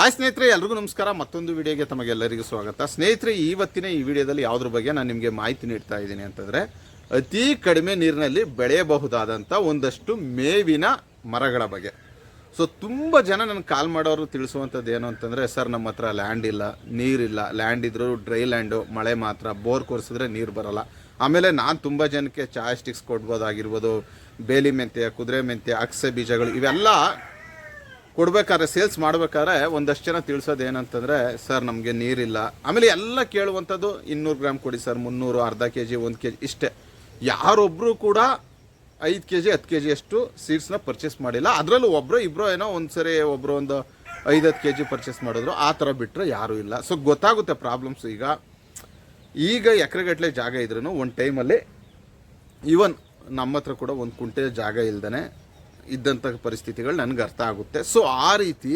ಆ ಸ್ನೇಹಿತರೆ, ಎಲ್ರಿಗೂ ನಮಸ್ಕಾರ. ಮತ್ತೊಂದು ವಿಡಿಯೋಗೆ ತಮಗೆಲ್ಲರಿಗೂ ಸ್ವಾಗತ. ಸ್ನೇಹಿತರೆ ಇವತ್ತಿನ ಈ ವಿಡಿಯೋದಲ್ಲಿ ಯಾವುದ್ರ ಬಗ್ಗೆ ನಾನು ನಿಮಗೆ ಮಾಹಿತಿ ನೀಡ್ತಾ ಇದ್ದೀನಿ ಅಂತಂದರೆ, ಅತಿ ಕಡಿಮೆ ನೀರಿನಲ್ಲಿ ಬೆಳೆಯಬಹುದಾದಂಥ ಒಂದಷ್ಟು ಮೇವಿನ ಮರಗಳ ಬಗ್ಗೆ. ಸೊ ತುಂಬ ಜನ ನನಗೆ ಕಾಲ್ ಮಾಡೋರು ತಿಳಿಸುವಂಥದ್ದು ಏನು ಅಂತಂದರೆ, ಸರ್, ನಮ್ಮ ಹತ್ರ ಲ್ಯಾಂಡ್ ಇಲ್ಲ ನೀರಿಲ್ಲ ಲ್ಯಾಂಡ್ ಇದ್ದರೂ ಡ್ರೈ ಲ್ಯಾಂಡು ಮಳೆ ಮಾತ್ರ. ಬೋರ್ ಕೊರೆಸಿದ್ರೆ ನೀರು ಬರಲ್ಲ. ಆಮೇಲೆ ನಾನು ತುಂಬ ಜನಕ್ಕೆ ಚಾಯ್ ಸ್ಟಿಕ್ಸ್ ಕೊಡ್ಬೋದಾಗಿರ್ಬೋದು, ಬೇಲಿ ಮೆಂತ್ಯ, ಕುದುರೆ ಮೆಂತ್ಯ, ಅಕ್ಸೆ ಬೀಜಗಳು, ಇವೆಲ್ಲ ಕೊಡ್ಬೇಕಾದ್ರೆ ಸೇಲ್ಸ್ ಮಾಡ್ಬೇಕಾದ್ರೆ ಒಂದಷ್ಟು ಜನ ತಿಳಿಸೋದು ಏನಂತಂದ್ರೆ, ಸರ್, ನಮಗೆ ನೀರಿಲ್ಲ. ಆಮೇಲೆ ಎಲ್ಲ ಕೇಳುವಂಥದ್ದು ಇನ್ನೂರು ಗ್ರಾಮ್ ಕೊಡಿ ಸರ್, ಮುನ್ನೂರು, ಅರ್ಧ ಕೆ ಜಿ ಒಂದು ಕೆ ಜಿ ಇಷ್ಟೇ. ಯಾರೊಬ್ಬರು ಕೂಡ ಐದು ಕೆ ಜಿ ಹತ್ತು ಕೆ ಜಿಯಷ್ಟು ಸೀಡ್ಸ್ನ ಪರ್ಚೇಸ್ ಮಾಡಿಲ್ಲ. ಅದರಲ್ಲೂ ಒಬ್ಬರು ಇಬ್ಬರು ಏನೋ ಒಂದು ಸರಿ ಒಬ್ಬರು ಒಂದು ಐದು, ಹತ್ತು ಕೆ ಜಿ ಪರ್ಚೇಸ್ ಮಾಡಿದ್ರು, ಆ ಥರ ಬಿಟ್ಟರೆ ಯಾರೂ ಇಲ್ಲ. ಸೊ ಗೊತ್ತಾಗುತ್ತೆ ಪ್ರಾಬ್ಲಮ್ಸ್ ಈಗ. ಈಗ ಎಕರೆಗಟ್ಟಲೆ ಜಾಗ ಇದ್ರೂ ಒಂದು ಟೈಮಲ್ಲಿ ಈವನ್ ನಮ್ಮ ಹತ್ರ ಕೂಡ ಒಂದು ಕುಂಟೆ ಜಾಗ ಇಲ್ದೇ ಇದ್ದಂಥ ಪರಿಸ್ಥಿತಿಗಳು ನನಗೆ ಅರ್ಥ ಆಗುತ್ತೆ. ಸೊ ಆ ರೀತಿ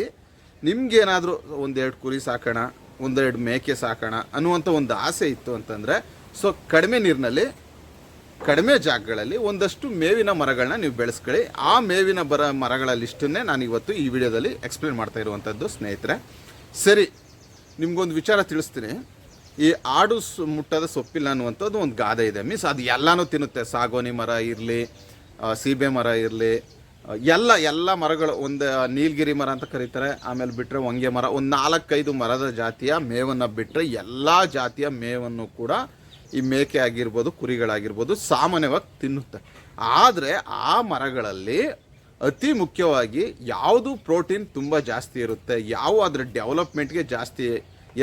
ನಿಮ್ಗೇನಾದರೂ ಒಂದೆರಡು ಕುರಿ ಸಾಕೋಣ, ಒಂದೆರಡು ಮೇಕೆ ಸಾಕೋಣ ಅನ್ನುವಂಥ ಒಂದು ಆಸೆ ಇತ್ತು ಅಂತಂದರೆ ಸೊ ಕಡಿಮೆ ನೀರಿನಲ್ಲಿ, ಕಡಿಮೆ ಜಾಗಗಳಲ್ಲಿ ಒಂದಷ್ಟು ಮೇವಿನ ಮರಗಳನ್ನ ನೀವು ಬೆಳೆಸ್ಕೊಳ್ಳಿ. ಆ ಮೇವಿನ ಬರ ಮರಗಳ ಲಿಸ್ಟನ್ನೇ ನಾನು ಇವತ್ತು ಈ ವಿಡಿಯೋದಲ್ಲಿ ಎಕ್ಸ್ಪ್ಲೇನ್ ಮಾಡ್ತಾ ಇರುವಂಥದ್ದು ಸ್ನೇಹಿತರೆ. ಸರಿ, ನಿಮಗೊಂದು ವಿಚಾರ ತಿಳಿಸ್ತೀನಿ. ಈ ಆಡು ಮುಟ್ಟದ ಸೊಪ್ಪಿಲ್ಲ ಅನ್ನುವಂಥದ್ದು ಒಂದು ಗಾದೆ ಇದೆ. ಮೀನ್ಸ್ ಅದು ಎಲ್ಲನೂ ತಿನ್ನುತ್ತೆ. ಸಾಗೋನಿ ಮರ ಇರಲಿ ಸೀಬೆ ಮರ ಇರಲಿ ಎಲ್ಲ ಎಲ್ಲ ಮರಗಳು, ಒಂದು ನೀಲಗಿರಿ ಮರ ಅಂತ ಕರೀತಾರೆ. ಆಮೇಲೆ ಬಿಟ್ಟರೆ ಹೊಂಗೆ ಮರ. ಒಂದು ನಾಲ್ಕೈದು ಮರದ ಜಾತಿಯ ಮೇವನ್ನು ಬಿಟ್ಟರೆ ಎಲ್ಲ ಜಾತಿಯ ಮೇವನ್ನು ಕೂಡ ಈ ಮೇಕೆ ಆಗಿರ್ಬೋದು, ಕುರಿಗಳಾಗಿರ್ಬೋದು ಸಾಮಾನ್ಯವಾಗಿ ತಿನ್ನುತ್ತೆ. ಆದರೆ ಆ ಮರಗಳಲ್ಲಿ ಅತಿ ಮುಖ್ಯವಾಗಿ ಯಾವುದು ಪ್ರೋಟೀನ್ ತುಂಬ ಜಾಸ್ತಿ ಇರುತ್ತೆ, ಯಾವ ಅದರ ಡೆವಲಪ್ಮೆಂಟ್ಗೆ ಜಾಸ್ತಿ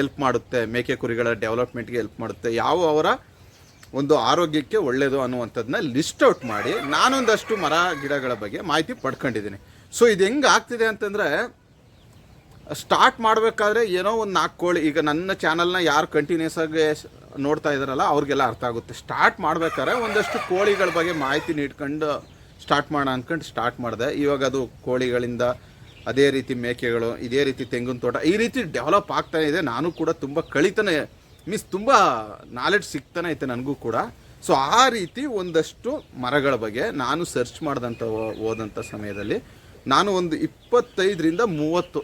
ಎಲ್ಪ್ ಮಾಡುತ್ತೆ, ಮೇಕೆ ಕುರಿಗಳ ಡೆವಲಪ್ಮೆಂಟ್ಗೆ ಎಲ್ಪ್ ಮಾಡುತ್ತೆ, ಯಾವ ಅವರ ಒಂದು ಆರೋಗ್ಯಕ್ಕೆ ಒಳ್ಳೆಯದು ಅನ್ನುವಂಥದ್ದನ್ನ ಲಿಸ್ಟ್ ಔಟ್ ಮಾಡಿ ನಾನೊಂದಷ್ಟು ಮರ ಗಿಡಗಳ ಬಗ್ಗೆ ಮಾಹಿತಿ ಪಡ್ಕೊಂಡಿದ್ದೀನಿ. ಸೊ ಇದು ಹೆಂಗೆ ಆಗ್ತಿದೆ ಅಂತಂದರೆ ಸ್ಟಾರ್ಟ್ ಮಾಡಬೇಕಾದ್ರೆ ಏನೋ ಒಂದು ನಾಲ್ಕು ಕೋಳಿ, ಈಗ ನನ್ನ ಚಾನಲ್ನ ಯಾರು ಕಂಟಿನ್ಯೂಸ್ ಆಗಿ ನೋಡ್ತಾ ಇದ್ದಾರಲ್ಲ ಅವ್ರಿಗೆಲ್ಲ ಅರ್ಥ ಆಗುತ್ತೆ. ಸ್ಟಾರ್ಟ್ ಮಾಡ್ಬೇಕಾದ್ರೆ ಒಂದಷ್ಟು ಕೋಳಿಗಳ ಬಗ್ಗೆ ಮಾಹಿತಿ ನೀಡ್ಕೊಂಡು ಸ್ಟಾರ್ಟ್ ಮಾಡೋಣ ಅಂದ್ಕೊಂಡು ಸ್ಟಾರ್ಟ್ ಮಾಡಿದೆ. ಇವಾಗ ಅದು ಕೋಳಿಗಳಿಂದ ಅದೇ ರೀತಿ ಮೇಕೆಗಳು, ಇದೇ ರೀತಿ ತೆಂಗಿನ ತೋಟ, ಈ ರೀತಿ ಡೆವಲಪ್ ಆಗ್ತಾ ಇದೆ. ನಾನು ಕೂಡ ತುಂಬ ಕಳಿತಾನೆ ಮೀನ್ಸ್ ತುಂಬ ನಾಲೆಡ್ಜ್ ಸಿಗ್ತಾನೆ ಐತೆ ನನಗೂ ಕೂಡ. ಸೊ ಆ ರೀತಿ ಒಂದಷ್ಟು ಮರಗಳ ಬಗ್ಗೆ ನಾನು ಸರ್ಚ್ ಮಾಡಿದಂಥ ಹೋದಂಥ ಸಮಯದಲ್ಲಿ ನಾನು ಒಂದು ಇಪ್ಪತ್ತೈದರಿಂದ ಮೂವತ್ತು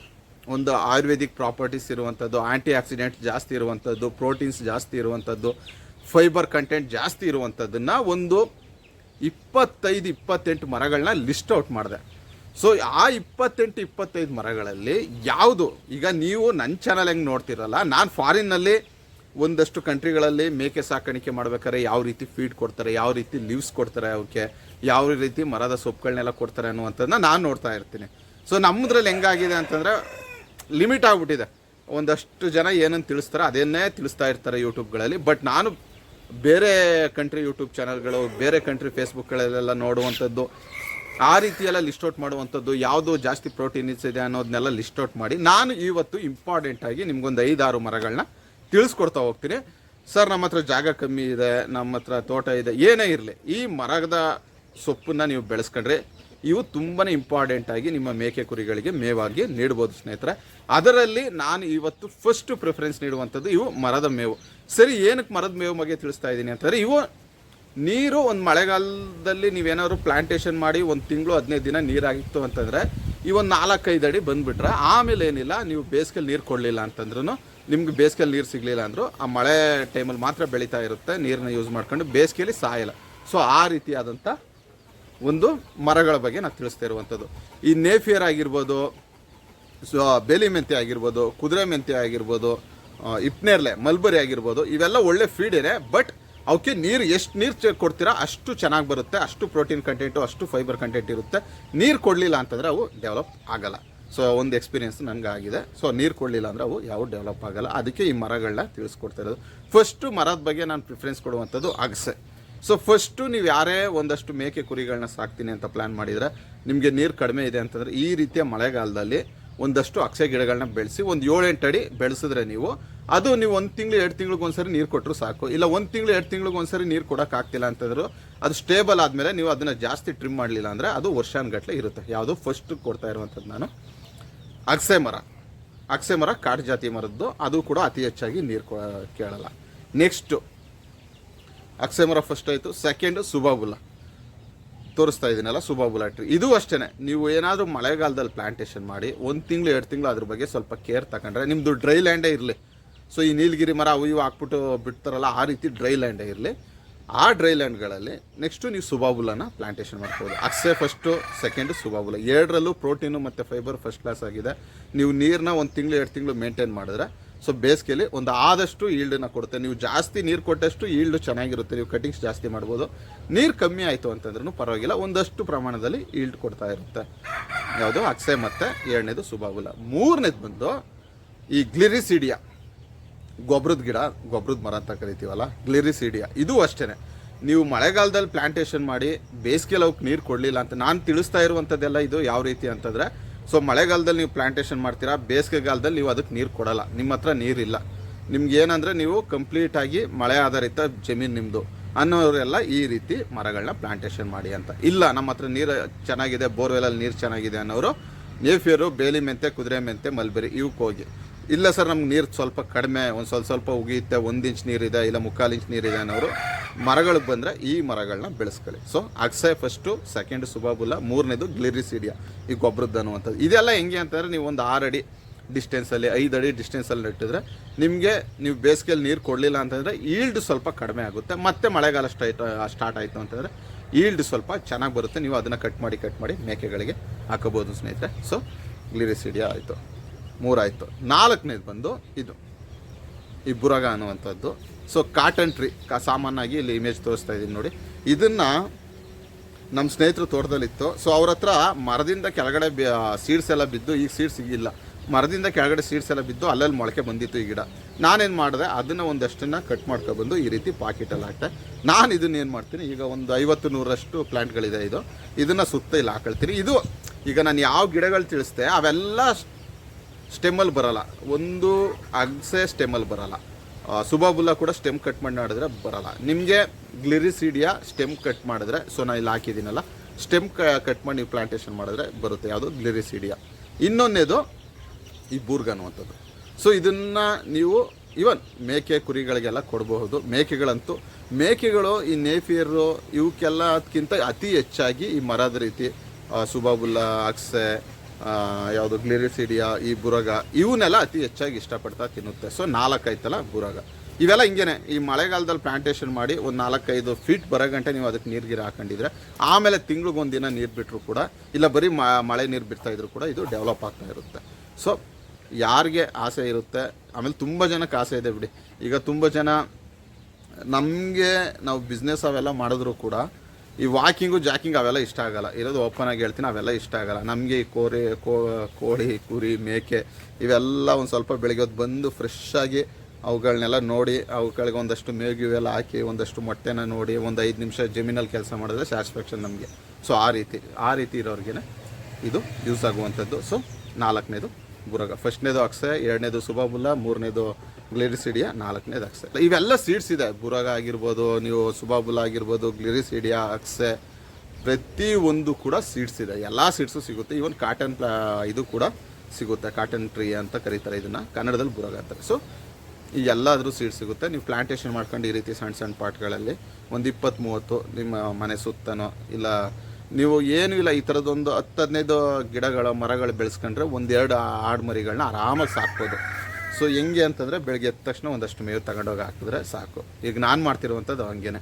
ಒಂದು ಆಯುರ್ವೇದಿಕ್ ಪ್ರಾಪರ್ಟೀಸ್ ಇರುವಂಥದ್ದು ಆ್ಯಂಟಿ ಆಕ್ಸಿಡೆಂಟ್ ಜಾಸ್ತಿ ಇರುವಂಥದ್ದು ಪ್ರೋಟೀನ್ಸ್ ಜಾಸ್ತಿ ಇರುವಂಥದ್ದು ಫೈಬರ್ ಕಂಟೆಂಟ್ ಜಾಸ್ತಿ ಇರುವಂಥದ್ದನ್ನು ಒಂದು ಇಪ್ಪತ್ತೈದು, ಇಪ್ಪತ್ತೆಂಟು ಮರಗಳನ್ನ ಲಿಸ್ಟ್ ಔಟ್ ಮಾಡಿದೆ. ಸೊ ಆ ಇಪ್ಪತ್ತೆಂಟು, ಇಪ್ಪತ್ತೈದು ಮರಗಳಲ್ಲಿ ಯಾವುದು, ಈಗ ನೀವು ನನ್ನ ಚಾನಲ್ ಹೆಂಗೆ ನೋಡ್ತಿರಲ್ಲ, ನಾನು ಫಾರಿನ್ನಲ್ಲಿ ಒಂದಷ್ಟು ಕಂಟ್ರಿಗಳಲ್ಲಿ ಮೇಕೆ ಸಾಕಾಣಿಕೆ ಮಾಡ್ಬೇಕಾದ್ರೆ ಯಾವ ರೀತಿ ಫೀಡ್ ಕೊಡ್ತಾರೆ, ಯಾವ ರೀತಿ ಲೀವ್ಸ್ ಕೊಡ್ತಾರೆ ಅವಕ್ಕೆ ಯಾವ ರೀತಿ ಮರದ ಸೊಪ್ಪುಗಳನ್ನೆಲ್ಲ ಕೊಡ್ತಾರೆ ಅನ್ನುವಂಥದ್ದನ್ನ ನಾನು ನೋಡ್ತಾ ಇರ್ತೀನಿ. ಸೊ ನಮ್ಮದ್ರಲ್ಲಿ ಹೆಂಗಾಗಿದೆ ಅಂತಂದರೆ ಲಿಮಿಟ್ ಆಗಿಬಿಟ್ಟಿದೆ. ಒಂದಷ್ಟು ಜನ ಏನನ್ನು ತಿಳಿಸ್ತಾರೆ ಅದನ್ನೇ ತಿಳಿಸ್ತಾ ಇರ್ತಾರೆ ಯೂಟ್ಯೂಬ್ಗಳಲ್ಲಿ ಬಟ್ ನಾನು ಬೇರೆ ಕಂಟ್ರಿ ಯೂಟ್ಯೂಬ್ ಚಾನಲ್ಗಳು ಬೇರೆ ಕಂಟ್ರಿ ಫೇಸ್ಬುಕ್ಗಳಲ್ಲೆಲ್ಲ ನೋಡುವಂಥದ್ದು, ಆ ರೀತಿಯೆಲ್ಲ ಔಟ್ ಮಾಡುವಂಥದ್ದು, ಯಾವುದು ಜಾಸ್ತಿ ಪ್ರೋಟೀನ್ಸ್ ಇದೆ ಅನ್ನೋದನ್ನೆಲ್ಲ ಔಟ್ ಮಾಡಿ, ನಾನು ಇವತ್ತು ಇಂಪಾರ್ಟೆಂಟಾಗಿ ನಿಮ್ಗೊಂದು ಐದಾರು ಮರಗಳನ್ನ ತಿಳಿಸ್ಕೊಡ್ತಾ ಹೋಗ್ತೀನಿ. ಸರ್, ನಮ್ಮ ಹತ್ರ ಜಾಗ ಕಮ್ಮಿ ಇದೆ, ನಮ್ಮ ಹತ್ರ ತೋಟ ಇದೆ, ಏನೇ ಇರಲಿ, ಈ ಮರದ ಸೊಪ್ಪನ್ನ ನೀವು ಬೆಳೆಸ್ಕೊಂಡ್ರೆ ಇವು ತುಂಬಾ ಇಂಪಾರ್ಟೆಂಟ್ ಆಗಿ ನಿಮ್ಮ ಮೇಕೆ ಕುರಿಗಳಿಗೆ ಮೇವಾಗಿ ನೀಡ್ಬೋದು ಸ್ನೇಹಿತರೆ. ಅದರಲ್ಲಿ ನಾನು ಇವತ್ತು ಫಸ್ಟ್ ಪ್ರಿಫರೆನ್ಸ್ ನೀಡುವಂಥದ್ದು ಇವು ಮರದ ಮೇವು. ಸರಿ, ಏನಕ್ಕೆ ಮರದ ಮೇವು ಬಗ್ಗೆ ತಿಳಿಸ್ತಾ ಇದ್ದೀನಿ ಅಂತಂದರೆ, ಇವು ನೀರು ಒಂದು ಮಳೆಗಾಲದಲ್ಲಿ ನೀವೇನಾದ್ರು ಪ್ಲಾಂಟೇಷನ್ ಮಾಡಿ ಒಂದು ತಿಂಗಳು, ಹದಿನೈದು ದಿನ ನೀರಾಗಿತ್ತು ಅಂತಂದರೆ ಒಂದು ನಾಲ್ಕೈದು ಅಡಿ ಬಂದುಬಿಟ್ರೆ ಆಮೇಲೆ ಏನಿಲ್ಲ, ನೀವು ಬೇಸಿಗೆಲಿ ನೀರು ಕೊಡಲಿಲ್ಲ ಅಂತಂದ್ರೂ ನಿಮ್ಗೆ ಬೇಸಿಗೆಯಲ್ಲಿ ನೀರು ಸಿಗಲಿಲ್ಲ ಅಂದರೂ ಆ ಮಳೆ ಟೈಮಲ್ಲಿ ಮಾತ್ರ ಬೆಳೀತಾ ಇರುತ್ತೆ ನೀರನ್ನ ಯೂಸ್ ಮಾಡ್ಕೊಂಡು ಬೇಸಿಗೆಯಲ್ಲಿ ಸಾಯಿಲ್ಲ. ಸೊ ಆ ರೀತಿಯಾದಂಥ ಒಂದು ಮರಗಳ ಬಗ್ಗೆ ನಾವು ತಿಳಿಸ್ತಾ ಇರುವಂಥದ್ದು ಈ ನೇಫಿಯರ್ ಆಗಿರ್ಬೋದು ಸೊ ಬೇಲಿ ಮೆಂತೆ ಆಗಿರ್ಬೋದು, ಕುದುರೆ ಮೆಂತೆ ಆಗಿರ್ಬೋದು ಇಪ್ನೇರ್ಲೆ, ಮಲ್ಬರಿ ಆಗಿರ್ಬೋದು, ಇವೆಲ್ಲ ಒಳ್ಳೆ ಫೀಡ್ ಇದೆ ಬಟ್ ಅವಕ್ಕೆ ನೀರು ಎಷ್ಟು ನೀರು ಕೊಡ್ತೀರಾ ಅಷ್ಟು ಚೆನ್ನಾಗಿ ಬರುತ್ತೆ, ಅಷ್ಟು ಪ್ರೋಟೀನ್ ಕಂಟೆಂಟು ಅಷ್ಟು ಫೈಬರ್ ಕಂಟೆಂಟ್ ಇರುತ್ತೆ. ನೀರು ಕೊಡಲಿಲ್ಲ ಅಂತಂದರೆ ಅವು ಡೆವಲಪ್ ಆಗಲ್ಲ. ಸೊ ಒಂದು ಎಕ್ಸ್ಪೀರಿಯನ್ಸ್ ನನಗೆ ಸೊ ನೀರು ಕೊಡಲಿಲ್ಲ ಅಂದರೆ ಅವು ಯಾವ ಡೆವಲಪ್ ಆಗಲ್ಲ. ಅದಕ್ಕೆ ಈ ಮರಗಳನ್ನ ತಿಳಿಸ್ಕೊಡ್ತಾ ಇರೋದು. ಫಸ್ಟು ಮರದ ಬಗ್ಗೆ ನಾನು ಪ್ರಿಫರೆನ್ಸ್ ಕೊಡುವಂಥದ್ದು ಅಗಸೆ. ಸೊ ಫಸ್ಟು ನೀವು ಯಾರೇ ಒಂದಷ್ಟು ಮೇಕೆ ಕುರಿಗಳನ್ನ ಸಾಕ್ತೀನಿ ಅಂತ ಪ್ಲ್ಯಾನ್ ಮಾಡಿದರೆ ನಿಮಗೆ ನೀರು ಕಡಿಮೆ ಇದೆ ಅಂತಂದರೆ ಈ ರೀತಿಯ ಮಳೆಗಾಲದಲ್ಲಿ ಒಂದಷ್ಟು ಅಕ್ಷಯ ಗಿಡಗಳನ್ನ ಬೆಳೆಸಿ ಒಂದು ಏಳೆಂಟು ಅಡಿ ಬೆಳೆಸಿದ್ರೆ ನೀವು ಅದು ನೀವು ಒಂದು ತಿಂಗಳು, ಎರಡು ತಿಂಗಳಿಗೆ ಒಂದ್ಸರಿ ನೀರು ಕೊಟ್ಟರು ಸಾಕು. ಇಲ್ಲ, ಒಂದು ತಿಂಗಳು, ಎರಡು ತಿಂಗಳಿಗೆ ಒಂದ್ಸರಿ ನೀರು ಕೊಡೋಕ್ಕಾಗ್ತಿಲ್ಲ ಅಂತಂದ್ರು ಅದು ಸ್ಟೇಬಲ್ ಆದಮೇಲೆ ನೀವು ಅದನ್ನು ಜಾಸ್ತಿ ಟ್ರಿಮ್ ಮಾಡಲಿಲ್ಲ ಅಂದರೆ ಅದು ವರ್ಷಾನುಗಟ್ಲೆ ಇರುತ್ತೆ. ಯಾವುದು ಫಸ್ಟ್ ಕೊಡ್ತಾ ಇರುವಂಥದ್ದು ನಾನು. ಅಗಸೆ ಮರ. ಅಗಸೆ ಮರ ಕಾಡು ಜಾತಿ ಮರದ್ದು. ಅದು ಕೂಡ ಅತಿ ಹೆಚ್ಚಾಗಿ ನೀರು ಕೇಳಲ್ಲ. ನೆಕ್ಸ್ಟು ಅಗಸೆ ಮರ ಫಸ್ಟ್ ಆಯಿತು. ಸೆಕೆಂಡು ಸುಬಾಬುಲ. ತೋರಿಸ್ತಾ ಇದ್ದೀನಲ್ಲ ಸುಬಾಬುಲ ಟ್ರೀ ಇದು ಅಷ್ಟೇ ನೀವು ಏನಾದರೂ ಮಳೆಗಾಲದಲ್ಲಿ ಪ್ಲಾಂಟೇಷನ್ ಮಾಡಿ, ಒಂದು ತಿಂಗಳು, ಎರಡು ತಿಂಗಳು ಅದ್ರ ಬಗ್ಗೆ ಸ್ವಲ್ಪ ಕೇರ್ ತಗೊಂಡ್ರೆ ನಿಮ್ಮದು ಡ್ರೈ ಲ್ಯಾಂಡೇ ಇರಲಿ. ಸೊ ಈ ನೀಲಗಿರಿ ಮರ ಅವು ಇವು ಹಾಕ್ಬಿಟ್ಟು ಬಿಡ್ತಾರಲ್ಲ, ಆ ರೀತಿ ಡ್ರೈ ಲ್ಯಾಂಡೇ ಇರಲಿ. ಆ ಡ್ರೈ ಲ್ಯಾಂಡ್ಗಳಲ್ಲಿ ನೆಕ್ಸ್ಟು ನೀವು ಸುಬಾಬುಲನ ಪ್ಲಾಂಟೇಷನ್ ಮಾಡ್ಬೋದು. ಅಕ್ಸೆ ಫಸ್ಟು ಸೆಕೆಂಡು ಸುಬಾಬುಲ ಎರಡರಲ್ಲೂ ಪ್ರೋಟೀನು ಮತ್ತು ಫೈಬರ್ ಫಸ್ಟ್ ಕ್ಲಾಸ್ ಆಗಿದೆ. ನೀವು ನೀರನ್ನ ಒಂದು ತಿಂಗಳು, ಎರಡು ತಿಂಗಳು ಮೇಂಟೈನ್ ಮಾಡಿದ್ರೆ ಸೊ ಬೇಸಿಗೆಯಲ್ಲಿ ಒಂದು ಆದಷ್ಟು ಈಲ್ಡನ್ನು ಕೊಡುತ್ತೆ. ನೀವು ಜಾಸ್ತಿ ನೀರು ಕೊಟ್ಟಷ್ಟು ಈಲ್ಡು ಚೆನ್ನಾಗಿರುತ್ತೆ. ನೀವು ಕಟಿಂಗ್ಸ್ ಜಾಸ್ತಿ ಮಾಡ್ಬೋದು. ನೀರು ಕಮ್ಮಿ ಆಯಿತು ಅಂತಂದ್ರೂ ಪರವಾಗಿಲ್ಲ. ಒಂದಷ್ಟು ಪ್ರಮಾಣದಲ್ಲಿ ಈಲ್ಡ್ ಕೊಡ್ತಾ ಇರುತ್ತೆ. ಯಾವುದು? ಅಕ್ಸೆ ಮತ್ತು ಎರಡನೇದು ಸುಬಾಬುಲ ಮೂರನೇದು ಬಂದು ಈ ಗ್ಲಿರಿಸಿಡಿಯಾ ಗೊಬ್ಬರದ ಗಿಡ ಗೊಬ್ಬರದ ಮರ ಅಂತ ಕರಿತೀವಲ್ಲ, ಗ್ಲಿರಿಸಿಡಿಯಾ. ಇದು ಅಷ್ಟೇ ನೀವು ಮಳೆಗಾಲದಲ್ಲಿ ಪ್ಲಾಂಟೇಷನ್ ಮಾಡಿ ಬೇಸಿಗೆಯಲ್ಲಿ ಅವಕ್ಕೆ ನೀರು ಕೊಡಲಿಲ್ಲ ಅಂತ ನಾನು ತಿಳಿಸ್ತಾ ಇರುವಂಥದ್ದೆಲ್ಲ ಇದು ಯಾವ ರೀತಿ ಅಂತಂದರೆ ಸೊ ಮಳೆಗಾಲದಲ್ಲಿ ನೀವು ಪ್ಲಾಂಟೇಷನ್ ಮಾಡ್ತೀರಾ, ಬೇಸಿಗೆಗಾಲದಲ್ಲಿ ನೀವು ಅದಕ್ಕೆ ನೀರು ಕೊಡಲ್ಲ. ನಿಮ್ಮ ಹತ್ರ ನೀರಿಲ್ಲ. ನಿಮ್ಗೆ ಏನಂದರೆ ನೀವು ಕಂಪ್ಲೀಟಾಗಿ ಮಳೆ ಆಧಾರಿತ ಜಮೀನು ನಿಮ್ಮದು ಅನ್ನೋರೆಲ್ಲ ಈ ರೀತಿ ಮರಗಳನ್ನ ಪ್ಲಾಂಟೇಷನ್ ಮಾಡಿ ಅಂತ. ಇಲ್ಲ, ನಮ್ಮ ಹತ್ರ ನೀರು ಚೆನ್ನಾಗಿದೆ, ಬೋರ್ವೆಲಲ್ಲಿ ನೀರು ಚೆನ್ನಾಗಿದೆ ಅನ್ನೋರು ನೇಫಿಯರು ಬೇಲಿ ಮೆಂತೆ, ಕುದುರೆ ಮೆಂತೆ, ಮಲ್ಬೆರಿ ಇವಕ್ಕೆ ಹೋಗಿ. ಇಲ್ಲ ಸರ್, ನಮ್ಗೆ ನೀರು ಸ್ವಲ್ಪ ಕಡಿಮೆ, ಒಂದು ಸ್ವಲ್ಪ ಸ್ವಲ್ಪ ಉಗಿಯುತ್ತೆ, ಒಂದು ಇಂಚ್ ನೀರಿದೆ, ಇಲ್ಲ ಮುಕ್ಕಾಲು ಇಂಚ್ ನೀರಿದೆ ಅನ್ನೋರು ಮರಗಳಿಗೆ ಬಂದರೆ ಈ ಮರಗಳನ್ನ ಬೆಳೆಸ್ಕೊಳ್ಳಿ. ಸೊ ಅಕ್ಸೆ ಫಸ್ಟು ಸೆಕೆಂಡ್ ಸುಬಾಬುಲ್ಲ, ಮೂರನೇದು ಗ್ಲಿರಿಸಿಡಿಯಾ, ಈ ಗೊಬ್ಬರದ್ದು ಅನ್ನುವಂಥದ್ದು. ಇದೆಲ್ಲ ಹೆಂಗೆ ಅಂತಂದರೆ ನೀವು ಒಂದು ಆರು ಅಡಿ ಡಿಸ್ಟೆನ್ಸಲ್ಲಿ ಐದು ಅಡಿ ಡಿಸ್ಟೆನ್ಸಲ್ಲಿ ನೆಟ್ಟಿದ್ರೆ ನಿಮಗೆ ನೀವು ಬೇಸಿಗೆಯಲ್ಲಿ ನೀರು ಕೊಡಲಿಲ್ಲ ಅಂತಂದರೆ ಈಲ್ಡ್ ಸ್ವಲ್ಪ ಕಡಿಮೆ ಆಗುತ್ತೆ. ಮತ್ತೆ ಮಳೆಗಾಲ ಸ್ಟೈಟ್ ಸ್ಟಾರ್ಟ್ ಆಯಿತು ಅಂತಂದರೆ ಈಲ್ಡ್ ಸ್ವಲ್ಪ ಚೆನ್ನಾಗಿ ಬರುತ್ತೆ. ನೀವು ಅದನ್ನು ಕಟ್ ಮಾಡಿ ಕಟ್ ಮಾಡಿ ಮೇಕೆಗಳಿಗೆ ಹಾಕೋಬೋದು ಸ್ನೇಹಿತರೆ. ಸೊ ಗ್ಲಿರಿಸಿಡಿಯಾ ಆಯಿತು. ಮೂರಾಯಿತು. ನಾಲ್ಕನೇದು ಬಂದು ಇದು. ಈ ಬುರಗ ಅನ್ನುವಂಥದ್ದು. ಸೊ ಕಾಟನ್ ಟ್ರೀ ಕಾ ಸಾಮಾನ್ಯವಾಗಿ ಇಲ್ಲಿ ಇಮೇಜ್ ತೋರಿಸ್ತಾ ಇದ್ದೀನಿ ನೋಡಿ. ಇದನ್ನು ನಮ್ಮ ಸ್ನೇಹಿತರು ತೋಟದಲ್ಲಿತ್ತು. ಸೊ ಅವ್ರ ಹತ್ರ ಮರದಿಂದ ಕೆಳಗಡೆ ಸೀಡ್ಸ್ ಎಲ್ಲ ಬಿದ್ದು, ಈಗ ಸೀಡ್ಸ್ ಸಿಗಿಲ್ಲ ಮರದಿಂದ ಕೆಳಗಡೆ ಸೀಡ್ಸ್ ಎಲ್ಲ ಬಿದ್ದು, ಅಲ್ಲಲ್ಲಿ ಮೊಳಕೆ ಬಂದಿತ್ತು ಈ ಗಿಡ. ನಾನೇನು ಮಾಡಿದೆ, ಅದನ್ನು ಒಂದಷ್ಟನ್ನು ಕಟ್ ಮಾಡ್ಕೊಬಂದು ಈ ರೀತಿ ಪಾಕೆಟಲ್ಲಿ ಹಾಕ್ತೆ ನಾನು ಇದನ್ನ ಏನು ಮಾಡ್ತೀನಿ, ಈಗ ಒಂದು ಐವತ್ತು ನೂರಷ್ಟು ಪ್ಲ್ಯಾಂಟ್ಗಳಿದೆ ಇದು. ಇದನ್ನು ಸುತ್ತ ಇಲ್ಲಿ ಹಾಕೊಳ್ತೀನಿ. ಇದು ಈಗ ನಾನು ಯಾವ ಗಿಡಗಳು ತಿಳಿಸ್ದೆ, ಅವೆಲ್ಲ ಸ್ಟೆಮ್ಮಲ್ಲಿ ಬರಲ್ಲ. ಒಂದು ಅಗ್ಸೆ ಸ್ಟೆಮ್ಮಲ್ಲಿ ಬರಲ್ಲ. ಸುಬಾಬುಲ್ಲ ಕೂಡ ಸ್ಟೆಮ್ ಕಟ್ ಮಾಡಿ ಮಾಡಿದ್ರೆ ಬರಲ್ಲ. ನಿಮಗೆ ಗ್ಲಿರಿಸಿಡಿಯಾ ಸ್ಟೆಮ್ ಕಟ್ ಮಾಡಿದ್ರೆ, ಸೊ ನಾನು ಇಲ್ಲಿ ಹಾಕಿದ್ದೀನಲ್ಲ, ಸ್ಟೆಮ್ ಕಟ್ ಮಾಡಿ ನೀವು ಪ್ಲಾಂಟೇಷನ್ ಮಾಡಿದ್ರೆ ಬರುತ್ತೆ. ಯಾವುದು? ಗ್ಲಿರಿಸಿಡಿಯಾ. ಇನ್ನೊಂದೇದು, ಈ ಬೂರ್ಗ ಅನ್ನುವಂಥದ್ದು. ಸೊ ಇದನ್ನು ನೀವು ಇವನ್ ಮೇಕೆ ಕುರಿಗಳಿಗೆಲ್ಲ ಕೊಡಬಹುದು. ಮೇಕೆಗಳಂತೂ, ಮೇಕೆಗಳು ಈ ನೇಫಿಯರು ಇವಕ್ಕೆಲ್ಲ ಅದಕ್ಕಿಂತ ಅತಿ ಹೆಚ್ಚಾಗಿ ಈ ಮರದ ರೀತಿ ಸುಬಾಬುಲ್ಲ ಅಕ್ಸೆ ಯಾವುದು ಗ್ಲಿರಿಸಿಡಿಯಾ ಈ ಬುರಗ, ಇವನ್ನೆಲ್ಲ ಅತಿ ಹೆಚ್ಚಾಗಿ ಇಷ್ಟಪಡ್ತಾ ತಿನ್ನುತ್ತೆ. ಸೊ ನಾಲ್ಕೈತಲ್ಲ ಬುರಗ. ಇವೆಲ್ಲ ಹಿಂಗೇನೆ, ಈ ಮಳೆಗಾಲದಲ್ಲಿ ಪ್ಲಾಂಟೇಶನ್ ಮಾಡಿ ಒಂದು ನಾಲ್ಕೈದು ಫೀಟ್ ಬರೋ ಗಂಟೆ ನೀವು ಅದಕ್ಕೆ ನೀರು ಗೀರು ಹಾಕೊಂಡಿದ್ರೆ, ಆಮೇಲೆ ತಿಂಗ್ಳಿಗೊಂದು ದಿನ ನೀರು ಬಿಟ್ಟರು ಕೂಡ, ಇಲ್ಲ ಬರೀ ಮಳೆ ನೀರು ಬಿಡ್ತಾ ಇದ್ರು ಕೂಡ ಇದು ಡೆವಲಪ್ ಆಗ್ತಾ ಇರುತ್ತೆ. ಸೊ ಯಾರಿಗೆ ಆಸೆ ಇರುತ್ತೆ, ಆಮೇಲೆ ತುಂಬ ಜನಕ್ಕೆ ಆಸೆ ಇದೆ ಬಿಡಿ. ಈಗ ತುಂಬ ಜನ ನಮಗೆ ನಾವು ಬಿಸ್ನೆಸ್ ಅವೆಲ್ಲ ಮಾಡಿದ್ರು ಕೂಡ ಈ ವಾಕಿಂಗು, ಜಾಕಿಂಗ್ ಅವೆಲ್ಲ ಇಷ್ಟ ಆಗಲ್ಲ. ಇರೋದು ಓಪನ್ ಆಗಿ ಹೇಳ್ತೀನಿ, ಅವೆಲ್ಲ ಇಷ್ಟ ಆಗಲ್ಲ. ನಮಗೆ ಈ ಕೋರೆ ಕೋಳಿ, ಕುರಿ, ಮೇಕೆ ಇವೆಲ್ಲ ಒಂದು ಸ್ವಲ್ಪ ಬೆಳಿಗ್ಗೆ ಹೊತ್ತು ಬಂದು ಫ್ರೆಶ್ ಆಗಿ ಅವುಗಳನ್ನೆಲ್ಲ ನೋಡಿ, ಅವುಗಳಿಗೆ ಒಂದಷ್ಟು ಮೇಗು ಇವೆಲ್ಲ ಹಾಕಿ, ಒಂದಷ್ಟು ಮೊಟ್ಟೆನ ನೋಡಿ, ಒಂದು ಐದು ನಿಮಿಷ ಜಮೀನಲ್ಲಿ ಕೆಲಸ ಮಾಡಿದ್ರೆ ಸ್ಯಾಟಿಸ್ಫ್ಯಾಕ್ಷನ್ ನಮಗೆ. ಸೊ ಆ ರೀತಿ ಆ ರೀತಿ ಇರೋರಿಗೆ ಇದು ಯೂಸ್ ಆಗುವಂಥದ್ದು. ಸೊ ನಾಲ್ಕನೇದು ಗುರಗ. ಫಸ್ಟ್ನೇದು ಅಕ್ಸೆ ಎರಡನೇದು ಸುಬಾಬುಲ್ಲ ಮೂರನೇದು ಗ್ಲಿರಿಸಿಡಿಯಾ ನಾಲ್ಕನೇದು ಅಕ್ಸೆ ಇವೆಲ್ಲ ಸೀಡ್ಸ್ ಇದೆ. ಬುರಗ ಆಗಿರ್ಬೋದು, ನೀವು ಸುಬಾಬುಲ್ ಆಗಿರ್ಬೋದು ಗ್ಲಿರಿಸಿಡಿಯಾ ಅಕ್ಸೆ ಪ್ರತಿ ಒಂದು ಕೂಡ ಸೀಡ್ಸ್ ಇದೆ. ಎಲ್ಲ ಸೀಡ್ಸು ಸಿಗುತ್ತೆ. ಈವನ್ ಕಾಟನ್ ಪ್ಲಾ ಇದು ಕೂಡ ಸಿಗುತ್ತೆ. ಕಾಟನ್ ಟ್ರೀ ಅಂತ ಕರೀತಾರೆ ಇದನ್ನು. ಕನ್ನಡದಲ್ಲಿ ಬುರಗ ಅಂತಾರೆ. ಸೊ ಈ ಎಲ್ಲಾದರೂ ಸೀಡ್ ಸಿಗುತ್ತೆ. ನೀವು ಪ್ಲಾಂಟೇಷನ್ ಮಾಡ್ಕೊಂಡು ಈ ರೀತಿ ಸಣ್ಣ ಸಣ್ಣ ಪಾಟ್ಗಳಲ್ಲಿ ಒಂದು ಇಪ್ಪತ್ತು ಮೂವತ್ತು ನಿಮ್ಮ ಮನೆ ಸುತ್ತನೋ, ಇಲ್ಲ ನೀವು ಏನೂ ಇಲ್ಲ, ಈ ಥರದೊಂದು ಹತ್ತು ಹದಿನೈದು ಗಿಡಗಳ, ಮರಗಳು ಬೆಳೆಸ್ಕೊಂಡ್ರೆ ಒಂದೆರಡು ಆಡು ಮರಿಗಳನ್ನ ಆರಾಮಾಗಿ ಸಾಕ್ಬೋದು. ಸೊ ಹೆಂಗೆ ಅಂತಂದರೆ ಬೆಳಗ್ಗೆ ಎದ್ದ ತಕ್ಷಣ ಒಂದಷ್ಟು ಮೇವು ತಗೊಂಡೋಗಿ ಹಾಕಿದ್ರೆ ಸಾಕು. ಈಗ ನಾನು ಮಾಡ್ತಿರುವಂಥದ್ದು ಹಂಗೇನೆ.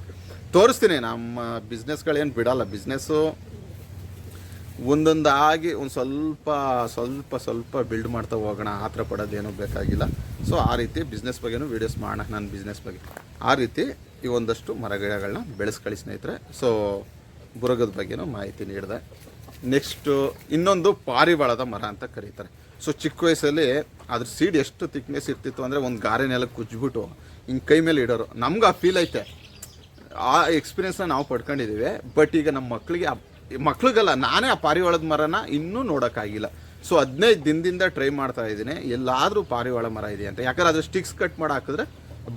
ತೋರಿಸ್ತೀನಿ, ನಮ್ಮ ಬಿಸ್ನೆಸ್ಗಳೇನು ಬಿಡಲ್ಲ. ಬಿಸ್ನೆಸ್ಸು ಒಂದೊಂದಾಗಿ ಒಂದು ಸ್ವಲ್ಪ ಸ್ವಲ್ಪ ಸ್ವಲ್ಪ ಬಿಲ್ಡ್ ಮಾಡ್ತಾ ಹೋಗೋಣ. ಆ ಥರ ಪಡೋದೇನೂ ಬೇಕಾಗಿಲ್ಲ. ಸೊ ಆ ರೀತಿ ಬಿಸ್ನೆಸ್ ಬಗ್ಗೆನೂ ವೀಡಿಯೋಸ್ ಮಾಡೋಣ ನನ್ನ ಬಿಸ್ನೆಸ್ ಬಗ್ಗೆ. ಆ ರೀತಿ ಈ ಒಂದಷ್ಟು ಮರಗಿಡಗಳನ್ನ ಬೆಳೆಸ್ಕೊಳ್ಳಿ, ಸ್ನೇಹಿತರೆ. ಸೊ ಬುರಗದ ಬಗ್ಗೆನೂ ಮಾಹಿತಿ ನೀಡಿದೆ. ನೆಕ್ಸ್ಟು ಇನ್ನೊಂದು ಪಾರಿವಾಳದ ಮರ ಅಂತ ಕರೀತಾರೆ. ಸೊ ಚಿಕ್ಕ ವಯಸ್ಸಲ್ಲಿ ಅದ್ರ ಸೀಡ್ ಎಷ್ಟು ತಿಕ್ನೆಸ್ ಇರ್ತಿತ್ತು ಅಂದರೆ ಒಂದು ಗಾರೆ ನೆಲ ಕುಜ್ಬಿಟ್ಟು ಹಿಂಗೆ ಕೈ ಮೇಲೆ ಇಡೋರು. ನಮ್ಗೆ ಆ ಫೀಲ್ ಐತೆ. ಆ ಎಕ್ಸ್ಪೀರಿಯೆನ್ಸ್ನ ನಾವು ಪಡ್ಕೊಂಡಿದ್ದೀವಿ ಬಟ್ ಈಗ ನಮ್ಮ ಮಕ್ಕಳಿಗೆ ಮಕ್ಳಿಗಲ್ಲ, ನಾನೇ ಆ ಪಾರಿವಾಳದ ಮರನ ಇನ್ನೂ ನೋಡೋಕ್ಕಾಗಿಲ್ಲ. ಸೊ ಹದಿನೈದು ದಿನದಿಂದ ಟ್ರೈ ಮಾಡ್ತಾ ಇದ್ದೀನಿ. ಎಲ್ಲಾದರೂ ಪಾರಿವಾಳ ಮರ ಇದೆ ಅಂತ. ಯಾಕಂದ್ರೆ ಅದು ಸ್ಟಿಕ್ಸ್ ಕಟ್ ಮಾಡಿ ಹಾಕಿದ್ರೆ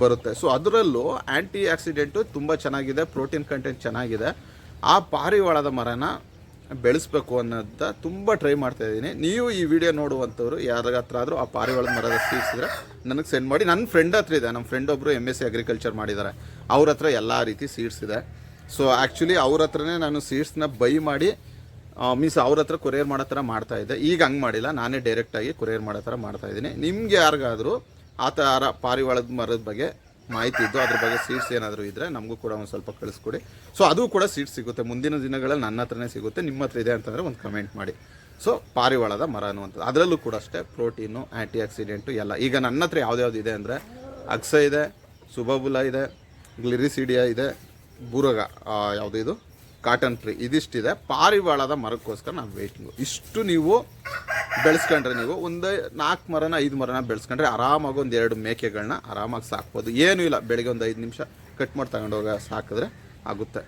ಬರುತ್ತೆ. ಸೊ ಅದರಲ್ಲೂ ಆ್ಯಂಟಿ ಆಕ್ಸಿಡೆಂಟು ತುಂಬ ಚೆನ್ನಾಗಿದೆ ಪ್ರೋಟೀನ್ ಕಂಟೆಂಟ್ ಚೆನ್ನಾಗಿದೆ. ಆ ಪಾರಿವಾಳದ ಮರನ ಬೆಳೆಸ್ಬೇಕು ಅನ್ನೋದ ತುಂಬ ಟ್ರೈ ಮಾಡ್ತಾ ಇದ್ದೀನಿ. ನೀವು ಈ ವಿಡಿಯೋ ನೋಡುವಂಥವ್ರು ಯಾರ ಹತ್ರ ಆದರೂ ಆ ಪಾರಿವಾಳ ಮರದ ಸೀಸಿದ್ರೆ ನನಗೆ ಸೆಂಡ್ ಮಾಡಿ. ನನ್ನ ಫ್ರೆಂಡ್ ಹತ್ರ ಇದೆ. ನಮ್ಮ ಫ್ರೆಂಡ್ ಒಬ್ಬರು ಎಂ ಎಸ್ ಸಿ ಅಗ್ರಿಕಲ್ಚರ್ ಮಾಡಿದ್ದಾರೆ ಅವ್ರ ಹತ್ರ ಎಲ್ಲ ರೀತಿ ಸೀಡ್ಸ್ ಇದೆ. ಸೊ ಆ್ಯಕ್ಚುಲಿ ಅವ್ರ ಹತ್ರನೇ ನಾನು ಸೀಡ್ಸ್ನ ಬೈ ಮಾಡಿ ಮೀನ್ಸ್ ಅವ್ರ ಹತ್ರ ಕೊರಿಯರ್ ಮಾಡೋ ಥರ ಮಾಡ್ತಾ ಇದ್ದೆ. ಈಗ ಹಂಗೆ ಮಾಡಿಲ್ಲ. ನಾನೇ ಡೈರೆಕ್ಟಾಗಿ ಕೊರಿಯರ್ ಮಾಡೋ ಥರ ಮಾಡ್ತಾ ಇದ್ದೀನಿ. ನಿಮ್ಗೆ ಯಾರಿಗಾದರೂ ಆ ಥರ ಪಾರಿವಾಳದ ಮರದ ಬಗ್ಗೆ ಮಾಹಿತಿ ಇದ್ದು ಅದ್ರ ಬಗ್ಗೆ ಸೀಟ್ಸ್ ಏನಾದರೂ ಇದ್ದರೆ ನಮಗೂ ಕೂಡ ಒಂದು ಸ್ವಲ್ಪ ಕಳಿಸ್ಕೊಡಿ. ಸೊ ಅದು ಕೂಡ ಸೀಟ್ ಸಿಗುತ್ತೆ. ಮುಂದಿನ ದಿನಗಳಲ್ಲಿ ನನ್ನ ಹತ್ರನೇ ಸಿಗುತ್ತೆ, ನಿಮ್ಮ ಹತ್ರ ಇದೆ ಅಂತಂದರೆ ಒಂದು ಕಮೆಂಟ್ ಮಾಡಿ. ಸೊ ಪಾರಿವಾಳದ ಮರ ಅನ್ನುವಂಥದ್ದು. ಅದರಲ್ಲೂ ಕೂಡ ಅಷ್ಟೇ ಪ್ರೋಟೀನು ಆ್ಯಂಟಿ ಆಕ್ಸಿಡೆಂಟು ಎಲ್ಲ. ಈಗ ನನ್ನ ಹತ್ರ ಯಾವ್ದ್ಯಾವ್ದು ಇದೆ ಅಂದರೆ ಅಕ್ಸ ಇದೆ, ಸುಬಬುಲ ಇದೆ, ಗ್ಲಿರಿಸಿಡಿಯಾ ಇದೆ, ಬೂರಗ ಯಾವುದು ಇದು? ಕಾಟನ್ ಟ್ರೀ ಇದಿಷ್ಟಿದೆ. ಪಾರಿವಾಳದ ಮರಕ್ಕೋಸ್ಕರ ನಾವು ವೇಟಿಂಗು ಇಷ್ಟು ನೀವು ಬೆಳೆಸ್ಕೊಂಡ್ರೆ ನೀವು ಒಂದು ನಾಲ್ಕು ಮರನ, ಐದು ಮರನ ಬೆಳೆಸ್ಕೊಂಡ್ರೆ ಆರಾಮಾಗಿ ಒಂದು ಎರಡು ಮೇಕೆಗಳನ್ನ ಆರಾಮಾಗಿ ಸಾಕ್ಬೋದು. ಏನೂ ಇಲ್ಲ, ಬೆಳಗ್ಗೆ ಒಂದು ಐದು ನಿಮಿಷ ಕಟ್ ಮಾಡಿ ತಗೊಂಡೋಗ ಸಾಕಿದ್ರೆ ಆಗುತ್ತೆ.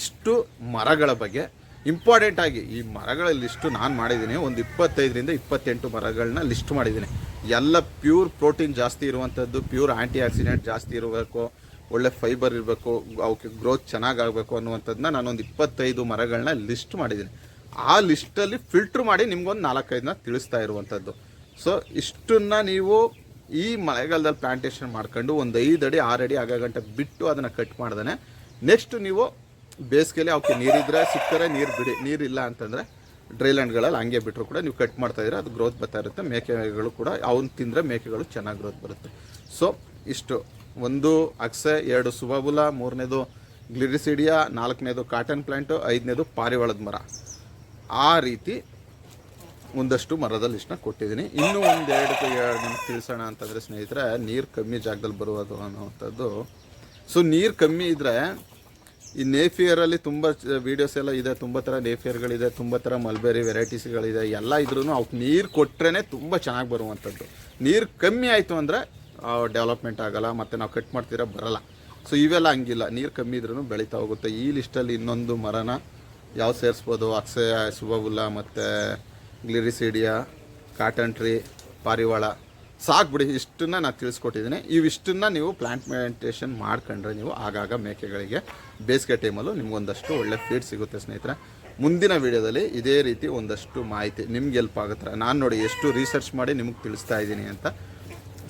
ಇಷ್ಟು ಮರಗಳ ಬಗ್ಗೆ ಇಂಪಾರ್ಟೆಂಟ್ ಆಗಿ ಈ ಮರಗಳ ಲಿಸ್ಟು ನಾನು ಮಾಡಿದ್ದೀನಿ. ಒಂದು ಇಪ್ಪತ್ತೈದರಿಂದ ಇಪ್ಪತ್ತೆಂಟು ಮರಗಳನ್ನ ಲಿಸ್ಟ್ ಮಾಡಿದ್ದೀನಿ. ಎಲ್ಲ ಪ್ಯೂರ್ ಪ್ರೋಟೀನ್ ಜಾಸ್ತಿ ಇರುವಂಥದ್ದು ಪ್ಯೂರ್ ಆ್ಯಂಟಿ ಆಕ್ಸಿಡೆಂಟ್ ಜಾಸ್ತಿ ಇರಬೇಕು. ಒಳ್ಳೆ ಫೈಬರ್ ಇರಬೇಕು ಅವಕ್ಕೆ ಗ್ರೋತ್ ಚೆನ್ನಾಗಾಗಬೇಕು ಅನ್ನುವಂಥದ್ದನ್ನ ನಾನೊಂದು ಇಪ್ಪತ್ತೈದು ಮರಗಳನ್ನ ಲಿಸ್ಟ್ ಮಾಡಿದ್ದೀನಿ. ಆ ಲಿಸ್ಟಲ್ಲಿ ಫಿಲ್ಟ್ರ್ ಮಾಡಿ ನಿಮ್ಗೊಂದು ನಾಲ್ಕೈದನ್ನ ತಿಳಿಸ್ತಾ ಇರುವಂಥದ್ದು. ಸೊ ಇಷ್ಟನ್ನ ನೀವು ಈ ಮಳೆಗಾಲದಲ್ಲಿ ಪ್ಲಾಂಟೇಶನ್ ಮಾಡ್ಕೊಂಡು ಒಂದು ಐದು ಅಡಿ, ಆರು ಅಡಿ, ಆಗ ಗಂಟೆ ಬಿಟ್ಟು ಅದನ್ನು ಕಟ್ ಮಾಡ್ದೇ ನೆಕ್ಸ್ಟ್ ನೀವು ಬೇಸಿಗೆಯಲ್ಲಿ ಅವಕ್ಕೆ ನೀರಿದ್ರೆ ಸಿಕ್ಕರೆ ನೀರು ಬಿಡಿ ನೀರಿಲ್ಲ ಅಂತಂದರೆ ಡ್ರೈಲ್ಯಾಂಡ್ಗಳಲ್ಲಿ ಹಂಗೆ ಬಿಟ್ಟರು ಕೂಡ ನೀವು ಕಟ್ ಮಾಡ್ತಾ ಇದ್ರೆ ಅದು ಗ್ರೋತ್ ಬರ್ತಾ ಇರುತ್ತೆ. ಮೇಕೆಗಳು ಕೂಡ ಅವನ್ನ ತಿಂದರೆ ಮೇಕೆಗಳು ಚೆನ್ನಾಗಿ ಗ್ರೋತ್ ಬರುತ್ತೆ. ಸೊ ಇಷ್ಟು. ಒಂದು ಅಕ್ಸೆ, ಎರಡು ಸುಬಾಬುಲ ಮೂರನೇದು ಗ್ಲಿರಿಸಿಡಿಯಾ ನಾಲ್ಕನೇದು ಕಾಟನ್ ಪ್ಲಾಂಟು, ಐದನೇದು ಪಾರಿವಾಳದ ಮರ. ಆ ರೀತಿ ಒಂದಷ್ಟು ಮರದ ಲಿಸ್ಟ್ನ ಕೊಟ್ಟಿದ್ದೀನಿ. ಇನ್ನೂ ಒಂದು ಎರಡು ನಿಮ್ಗೆ ತಿಳಿಸೋಣ ಅಂತಂದರೆ ಸ್ನೇಹಿತರೆ, ನೀರು ಕಮ್ಮಿ ಜಾಗದಲ್ಲಿ ಬರುವುದು ಅನ್ನೋವಂಥದ್ದು. ಸೊ, ನೀರು ಕಮ್ಮಿ ಇದ್ದರೆ ಈ ನೇಫಿಯರಲ್ಲಿ ತುಂಬ ವೀಡಿಯೋಸ್ ಎಲ್ಲ ಇದೆ, ತುಂಬ ಥರ ನೇಫಿಯರ್ಗಳಿದೆ, ತುಂಬ ಥರ ಮಲ್ಬೇರಿ ವೆರೈಟೀಸ್ಗಳಿದೆ ಎಲ್ಲ ಇದ್ರೂ ಅವಕ್ಕೆ ನೀರು ಕೊಟ್ಟರೆ ತುಂಬ ಚೆನ್ನಾಗಿ ಬರುವಂಥದ್ದು. ನೀರು ಕಮ್ಮಿ ಆಯಿತು ಅಂದರೆ ಡೆವಲಪ್ಮೆಂಟ್ ಆಗಲ್ಲ, ಮತ್ತು ನಾವು ಕಟ್ ಮಾಡ್ತೀರ ಬರಲ್ಲ. ಸೊ ಇವೆಲ್ಲ ಹಂಗಿಲ್ಲ. ನೀರು ಕಮ್ಮಿ ಇದ್ರೂ ಬೆಳೀತಾ ಹೋಗುತ್ತೆ. ಈ ಲಿಸ್ಟಲ್ಲಿ ಇನ್ನೊಂದು ಮರನ ಯಾವ ಸೇರಿಸ್ಬೋದು? ಅಕ್ಷಯ ಸುಬಬುಲ್ಲ ಮತ್ತು ಗ್ಲಿರಿಸಿಡಿಯಾ, ಕಾಟನ್ ಟ್ರೀ, ಪಾರಿವಾಳ. ಸಾಕ್ಬಿಡಿ ಇಷ್ಟನ್ನ ನಾನು ತಿಳಿಸ್ಕೊಟ್ಟಿದ್ದೀನಿ ಇವಿಷ್ಟನ್ನ ನೀವು ಪ್ಲಾಂಟ್ಮೆಂಟೇಷನ್ ಮಾಡ್ಕೊಂಡ್ರೆ ನೀವು ಆಗಾಗ ಮೇಕೆಗಳಿಗೆ ಬೇಸಿಗೆ ಟೈಮಲ್ಲೂ ನಿಮ್ಗೊಂದಷ್ಟು ಒಳ್ಳೆ ಫೀಡ್ ಸಿಗುತ್ತೆ ಸ್ನೇಹಿತರೆ. ಮುಂದಿನ ವಿಡಿಯೋದಲ್ಲಿ ಇದೇ ರೀತಿ ಒಂದಷ್ಟು ಮಾಹಿತಿ ನಿಮ್ಗೆ ಹೆಲ್ಪ್ ಆಗುತ್ತೆ. ನಾನು ನೋಡಿ ಎಷ್ಟು ರಿಸರ್ಚ್ ಮಾಡಿ ನಿಮಗೆ ತಿಳಿಸ್ತಾ ಇದ್ದೀನಿ ಅಂತ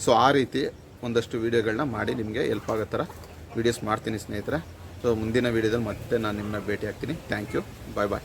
ಸೊ ಆ ರೀತಿ ಒಂದಷ್ಟು ವೀಡಿಯೋಗಳನ್ನ ಮಾಡಿ ನಿಮಗೆ ಹೆಲ್ಪ್ ಆಗೋ ಥರ ವೀಡಿಯೋಸ್ ಮಾಡ್ತೀನಿ ಸ್ನೇಹಿತರೆ. ಸೊ ಮುಂದಿನ ವೀಡಿಯೋದಲ್ಲಿ ಮತ್ತೆ ನಾನು ನಿಮ್ಮನ್ನ ಭೇಟಿ ಆಗ್ತೀನಿ. Thank you bye bye